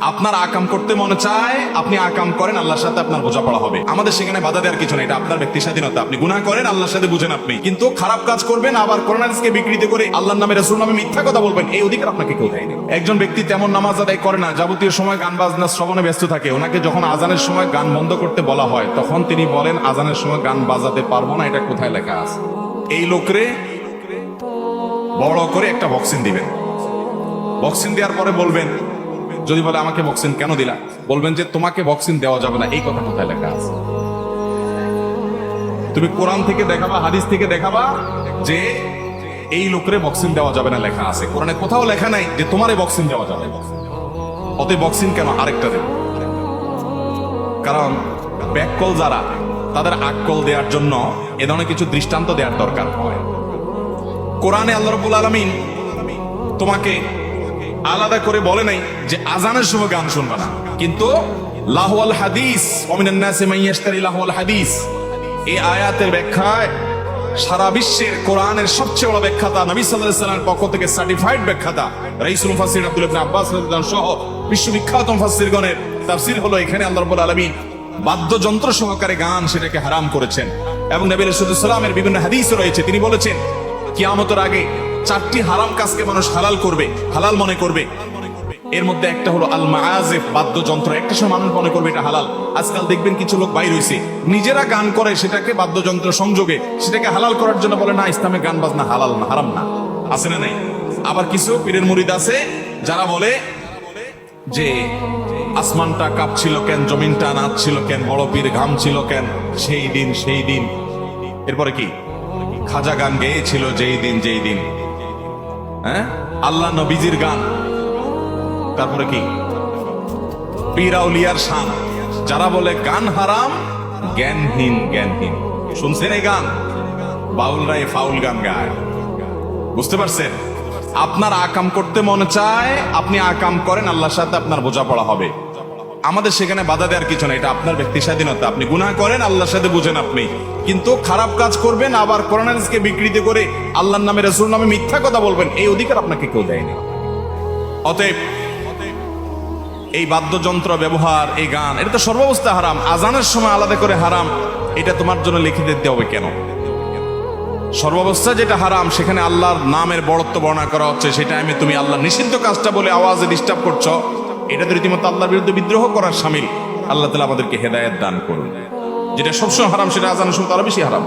আপনার আকাম করতে মনে চায়, আপনি আকাম করেন, আল্লাহর সাথে আপনার বোঝাপড়া হবে। আমাদের সেখানে বাধা দেওয়ার কিছু নেই, এটা আপনার ব্যক্তি স্বাধীনতা। আপনি গুনাহ করেন, আল্লাহর সাথে বুঝেন আপনি। কিন্তু খারাপ কাজ করবেন, আবার করোনাকে বিকৃতি করে আল্লাহর নামে রসুল নামে মিথ্যা কথা বলবেন, এই অধিকার আপনাকে কেউ দেয়নি। একজন ব্যক্তি তেমন নামাজ আদায় করে না, যাবতীয় সময় গান বাজনা, শ্রবণে ব্যস্ত থাকে। ওনাকে যখন আজানের সময় গান বন্ধ করতে বলা হয়, তখন তিনি বলেন, আজানের সময় গান বাজাতে পারব না, এটা কোথায় লেখা আছে? এই লোকরে বড় করে একটা বক্সিং দিবেন। বক্সিং দেওয়ার পরে বলবেন যদি বলে আমাকে বক্সিং কেন দিলা? বলবেন যে তোমাকে বক্সিং দেওয়া যাবে না, এই কথা কোথায় লেখা আছে? তুমি কোরআন থেকে দেখাবা, হাদিস থেকে দেখাবা যে এই লোকের বক্সিং দেওয়া যাবে না লেখা আছে। কোরআনে কোথাও লেখা নাই যে তোমারে বক্সিং দেওয়া যাবে। অতএব বক্সিং কেন আরেকটা দেব? কারণ ব্যাককল যারা, তাদের আককল দেওয়ার জন্য এ ধরনের কিছু দৃষ্টান্ত দেওয়ার দরকার হয়। কোরআনে আল্লাহ রবুল আলমিন তোমাকে আলাদা করে বলে নাই যে আজানের সময় গান শুনবে না। কিন্তু লাহওয়াল হাদিস লাহওয়াল হাদিস, এই আয়াতের ব্যাখ্যায় সারা বিশ্বের কোরআনের সবচেয়ে বড় ব্যাখ্যাতা নবী সাল্লাল্লাহু পক্ষ থেকে সার্টিফাইড ব্যাখ্যাতা রাইসুল মুফাসসির আব্দুল ইবনে আব্বাস রাদিয়াল্লাহু সহ বিশ্ববিখ্যাত মুফাসসিরগণের তাফসীর হলো এখানে আল্লাহ রাব্বুল আলামিন বাদ্যযন্ত্র সহকারে গান সেটাকে হারাম করেছেন। এবং নবী রাসূলুল্লাহ সাল্লামের বিভিন্ন হাদিসও রয়েছে। তিনি বলেছেন, কিয়ামতের আগে চারটি হারাম কাজকে মানুষ হালাল করবে, হালাল মনে করবে। এর মধ্যে একটা হলো আল মাআজিফ বাদ্যযন্ত্র। একটা সময় মানুষ মনে করবে এটা হালাল। আজকাল দেখবেন কিছু লোক বাইর হইছে। নিজেরা গান করে, সেটাকে বাদ্যযন্ত্র সংযোগে, সেটাকে হালাল করার জন্য বলে, না, ইসলামে গান বাজনা হালাল না, হারাম না। আছে না নাই? আবার কিছু পীরের মুরিদ আছে, যারা বলে যে, আসমানটা কাঁপছিল কেন, জমিনটা নাচছিল কেন, বড় পীর ঘাম ছিল কেন, সেই দিন সেই দিন। এরপরে কি? খাজা গান গেয়েছিল, যেই দিন যেই দিন। হ্যাঁ? আল্লাহ নবীজির গান। তারপরে কি? পিরাউলিয়ার শান। যারা বলে গান হারাম, জ্ঞানহীন জ্ঞানহীন। শুনছেন এই গান? বাউলরা এই ফাউল গান গায়। বুঝতে পারছেন? আপনার আকাম করতে মনে চায়, আপনি আকাম করেন, আল্লাহর সাথে আপনার বোঝাপড়া হবে। আমাদের সেখানে বাধা দেওয়ার কিছু না এটা আপনার ব্যক্তি স্বাধীনতা। আপনি গুনাহ করেন, আল্লাহর সাথে বুঝেন আপনি। কিন্তু খারাপ কাজ করবেন, আবার কোরআনকে বিকৃতি করে আল্লাহর নামে রসুল নামে মিথ্যা কথা বলবেন, এই অধিকার আপনাকে কেউ দেয়নি। অতএব, এই বাদ্যযন্ত্র ব্যবহার, এই গান, এটা তো সর্বাবস্থা হারাম। আজানের সময় আলাদা করে হারাম, এটা তোমার জন্য লিখে দিতে হবে কেন? সর্বাবস্থা যেটা হারাম, সেখানে আল্লাহর নামের বড়ত্ব বর্ণনা করা হচ্ছে, সেটা আমি, তুমি আল্লাহ নিষিদ্ধ কাজটা বলে আওয়াজে ডিস্টার্ব করছ। এটা তো রীতিমতো আল্লাহর বিরুদ্ধে বিদ্রোহ করার সামিল। আল্লাহ তালা আমাদেরকে হেদায়ত দান করুন। যেটা সবসময় হারাম, সেটা আজানের সময় তারা বেশি হারাম।